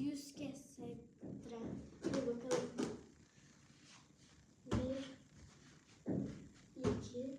Yüz kez sektiren. Hadi bakalım. Bir, iki,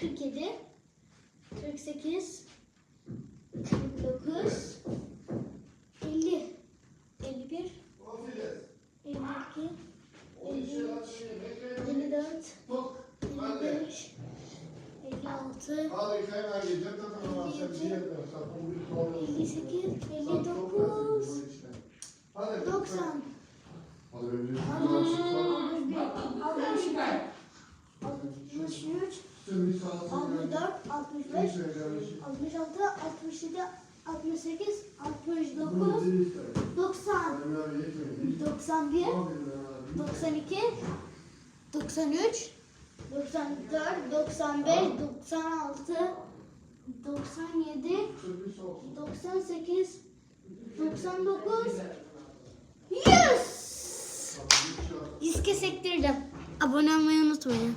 47, 48, 49, 50, 51, 52, 53, 54, 55, 56, 57, 58, 59, 90. Hadi önce bir altmış iki, altmış üç, altmış dört, altmış beş, altmış altı, altmış yedi, altmış sekiz, altmış dokuz, doksan, doksan bir, 92 93 94 95 96 97 98 99 100 100 kez sektirdim. Abone olmayı unutmayın.